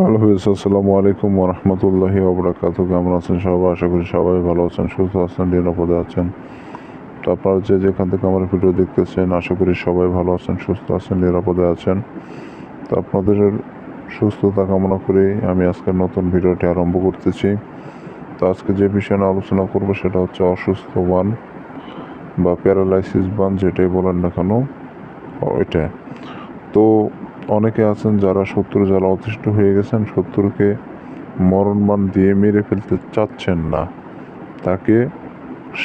হুইস আসসালামু আলাইকুম ওরহমতুল্লাহি ওবরাকাত কেমন আছেন সবাই? আশা করি সবাই ভালো আছেন, সুস্থ আছেন, নিরাপদে আছেন। তো আপনারা যে যেখান থেকে আমার ভিডিও দেখতেছেন, আশা করি সবাই ভালো আছেন, সুস্থ আছেন, নিরাপদে আছেন। তো আপনাদের সুস্থতা কামনা করে আমি আজকের নতুন ভিডিওটি আরম্ভ করতেছি। তো আজকে যে বিষয় নিয়ে আলোচনা করব, সেটা হচ্ছে অসুস্থ বান বা প্যারালাইসিস বান, যেটাই বলেন না কেন, ওইটা। তো অনেকে আছেন যারা শত্রু যারা অতিষ্ঠ হয়ে গেছেন, শত্রুকে মরণবান দিয়ে মেরে ফেলতে চাচ্ছেন না। তাকে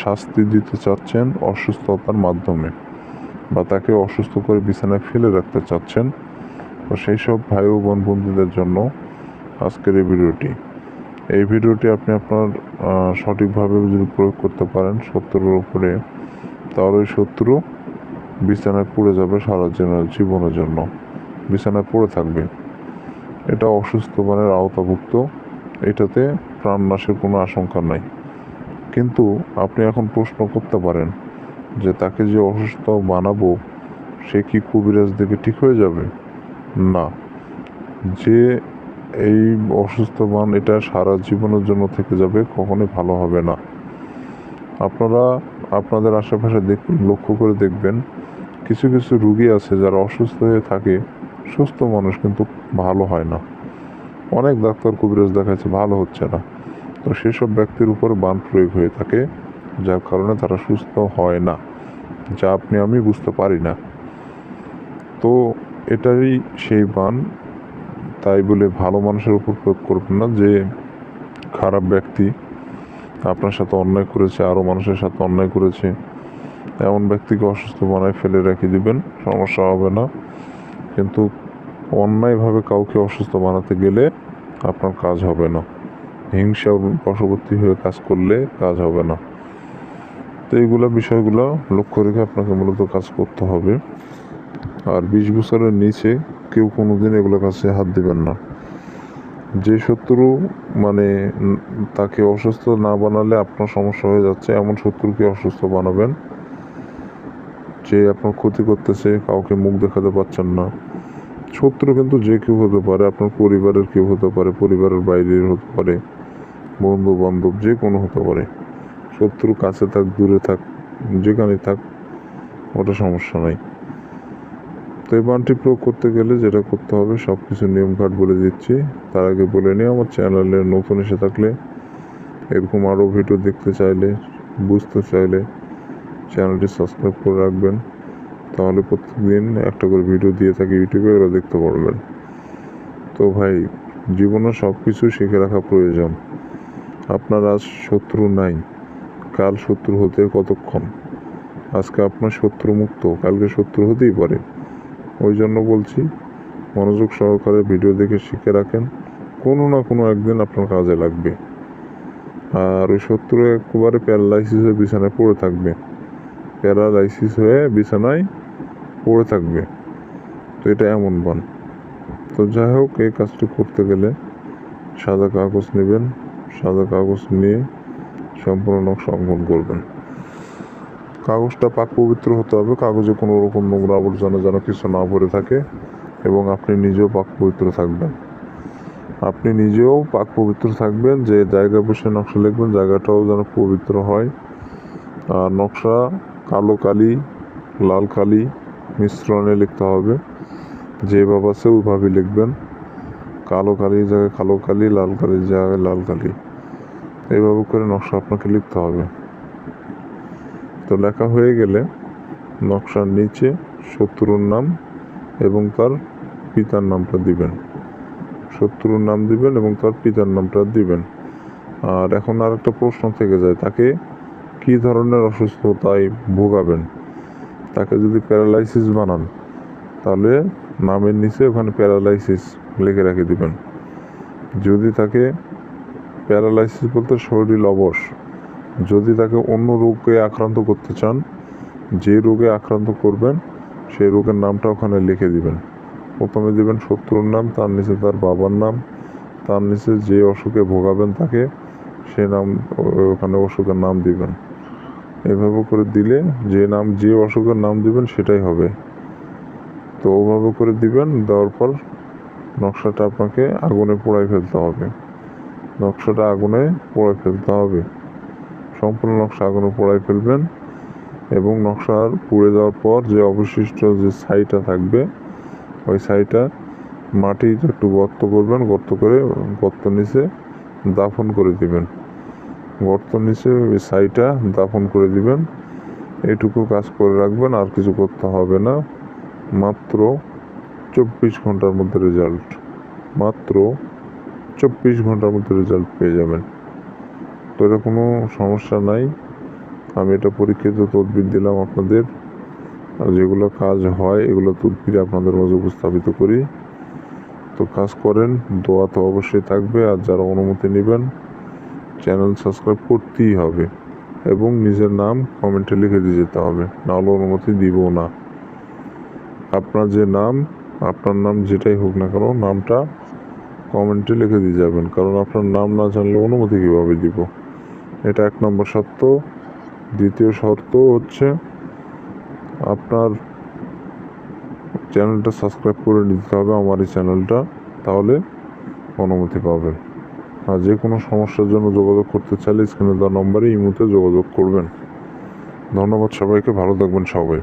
শাস্তি দিতে চাচ্ছেন অসুস্থতার মাধ্যমে বা তাকে অসুস্থ করে বিছানায় ফেলে রাখতে চাচ্ছেন। তো সেই সব ভাই ও বোন বন্ধুদের জন্য আজকের এই ভিডিওটি। এই ভিডিওটি আপনি আপনার সঠিকভাবে যদি প্রয়োগ করতে পারেন, শত্রুর উপরে তাহলে শত্রু বিছানায় পড়ে যাবে সারা জীবনের জন্য। বিছানায় পড়ে থাকবে। এটা অসুস্থ মানের আওতাভুক্ত। এটাতে প্রাণনাশের কোনো আশঙ্কা নাই। কিন্তু আপনি এখন প্রশ্ন করতে পারেন যে তাকে যে অসুস্থ বানাবো সে কি কবিরাজ দেখে ঠিক হয়ে যাবে? না। যে এই অসুস্থ মান এটা সারা জীবনের জন্য থেকে যাবে কখনোই ভালো হবে না। আপনারা আপনাদের আশেপাশে দেখ লক্ষ্য করে দেখবেন, কিছু কিছু রুগী আছে যারা অসুস্থ হয়ে থাকে। সুস্থ মানুষ কিন্তু ভালো হয় না। অনেক ডাক্তার কবিরাজ দেখাচ্ছে ভালো হচ্ছে না। তো সেসব ব্যক্তির উপর বান প্রয়োগ হয়ে থাকে, যার কারণে তারা সুস্থ হয় না, যা আপনি, আমি বুঝতে পারি না। তো এটারই সেই বান, তাই বলে ভালো মানুষের উপর প্রয়োগ করবেন না যে খারাপ ব্যক্তি আপনার সাথে অন্যায় করেছে, আরও মানুষের সাথে অন্যায় করেছে। এমন ব্যক্তিকে অসুস্থ বানায় ফেলে রেখে দিবেন, সমস্যা হবে না। কিন্তু অন্যায়ভাবে কাউকে অসুস্থ বানাতে গেলে আপনার কাজ হবে না। হিংসা বশবর্তী হয়ে কাজ করলে কাজ হবে না। তো এইগুলো বিষয়গুলো লক্ষ্য রেখে আপনাকে মূলত কাজ করতে হবে। আর বিশ বছরের নিচে কেউ কোনো দিন এগুলো কাছে হাত দিবেন না। যে শত্রু মানে তাকে অসুস্থ না বানালে আপনার সমস্যা হয়ে যাচ্ছে, এমন শত্রুকে অসুস্থ বানাবেন যে আপনার ক্ষতি করতেছে, কাউকে মুখ দেখাতে পারছেন না। শত্রু কিন্তু যে কেউ হতে পারে, আপনার পরিবারের কেউ হতে পারে, পরিবারের বাইরের হতে পারে বন্ধু বান্ধব যে কোনো হতে পারে। শত্রু কাছে থাক, দূরে থাক যেখানে থাক, ওটা সমস্যা নাই। তো এই বানটি প্রয়োগ করতে গেলে যেটা করতে হবে সব কিছু নিয়মকাট বলে দিচ্ছি। তার আগে বলে নিই, আমার চ্যানেলে নতুন এসে থাকলে, এরকম আরও ভিডিও দেখতে চাইলে, বুঝতে চাইলে চ্যানেলটি সাবস্ক্রাইব করে রাখবেন। তাহলে প্রত্যেকদিন একটা করে ভিডিও দিয়ে থাকি ইউটিউবে, ওরা দেখতে পারবেন। তো ভাই, জীবনে সব কিছু শিখে রাখা প্রয়োজন। আপনার আজ শত্রু নাই। কাল শত্রু হতে কতক্ষণ? আজকে আপনার শত্রু মুক্ত কালকে শত্রু হতেই পারে। ওই জন্য বলছি, মনোযোগ সহকারে ভিডিও দেখে শিখে রাখেন। কোনো না কোনো একদিন আপনার কাজে লাগবে। আর ওই শত্রু একবারে প্যারালাইসিস হয়ে বিছানায় পড়ে থাকবে। প্যারালাইসিস হয়ে বিছানায় পড়ে থাকবে। তো এটা এমন বান। তো যাই হোক, এই কাজটি করতে গেলে সাদা কাগজ নেবেন, সাদা কাগজ নিয়ে সম্পূর্ণ নকশা অঙ্কন করবেন। কাগজটা পাক পবিত্র হতে হবে, কাগজে কোনো রকম নোংরা আবর্জনা যেন কিছু না ভরে থাকে এবং আপনি নিজেও পাক পবিত্র থাকবেন। আপনি নিজেও পাক পবিত্র থাকবেন, যে জায়গা বসে নকশা লিখবেন, জায়গাটাও যেন পবিত্র হয়। আর নকশা কালো কালি, লাল কালি মিশ্রণে লিখতে হবে। যেভাবে আছে ওইভাবে লিখবেন। কালো কালির জায়গায় কালো কালি, লাল কালির জায়গায় লাল কালি। এইভাবে করে নকশা আপনাকে লিখতে হবে। তো লেখা হয়ে গেলে নকশার নিচে শত্রুর নাম এবং তার পিতার নামটা দিবেন। শত্রুর নাম দিবেন এবং তার পিতার নামটা দিবেন। আর এখন আর একটা প্রশ্ন থেকে যায়। তাকে কি ধরনের অসুস্থতায় ভোগাবেন? তাকে যদি প্যারালাইসিস বানান, তাহলে নামের নিচে ওখানে প্যারালাইসিস লিখে রেখে দিবেন। যদি তাকে প্যারালাইসিস বলতে শরীর অবশ, যদি তাকে অন্য রোগে আক্রান্ত করতে চান, যে রোগে আক্রান্ত করবেন, সেই রোগের নামটা ওখানে লিখে দিবেন। প্রথমে দিবেন শত্রুর নাম, তার নিচে তার বাবার নাম, তার নিচে যে অসুখে ভোগাবেন তাকে, সে নাম ওখানে অসুখের নাম দিবেন। এভাবে করে দিলে যে নাম, যে অসুখের নাম দিবেন সেটাই হবে। তো ওভাবে করে দিবেন, দেওয়ার পর নকশাটা আপনাকে আগুনে পোড়াই ফেলতে হবে। নকশাটা আগুনে পোড়াই ফেলতে হবে। সম্পূর্ণ নকশা আগুনে পোড়াই ফেলবেন এবং নকশার পুড়ে যাওয়ার পর যে অবশিষ্ট যে ছাইটা থাকবে, ওই ছাইটা মাটিতে একটু গর্ত করবেন, গর্ত করে গর্ত নিচে দাফন করে দিবেন। গর্ত নিচে, ওই ছাইটা দাফন করে দিবেন। এইটুকু কাজ করে রাখবেন, আর কিছু করতে হবে না। মাত্র চব্বিশ ঘণ্টার মধ্যে রেজাল্ট মাত্র চব্বিশ ঘণ্টার মধ্যে রেজাল্ট পেয়ে যাবেন। তো এটা কোনো সমস্যা নাই। আমি এটা পরীক্ষিত তদবির দিলাম আপনাদের। যেগুলো কাজ হয়, এগুলো তদবির আপনাদের মাঝে উপস্থাপিত করি। তো কাজ করেন, দোয়া তো অবশ্যই থাকবে। আর যারা অনুমতি নেবেন চ্যানেল সাবস্ক্রাইব করতেই হবে এবং নিজের নাম কমেন্টে লিখে দিয়ে যেতে হবে। নাহলে অনুমতি দিব না। আপনার যে নাম, আপনার নাম যেটাই হোক না কেন, নামটা কমেন্টে লিখে দিয়ে যাবেন। কারণ আপনার নাম না জানলে অনুমতি কীভাবে দিব? এটা এক নম্বর শর্ত। দ্বিতীয় শর্ত হচ্ছে আপনার চ্যানেলটা সাবস্ক্রাইব করে নিতে হবে আমার এই চ্যানেলটা তাহলে অনুমতি পাবেন। যে কোনো সমস্যার জন্য যোগাযোগ করতে চাইলে স্ক্রিনে দেওয়া নম্বরে মুহূর্তে যোগাযোগ করবেন। ধন্যবাদ সবাইকে, ভালো থাকবেন সবাই।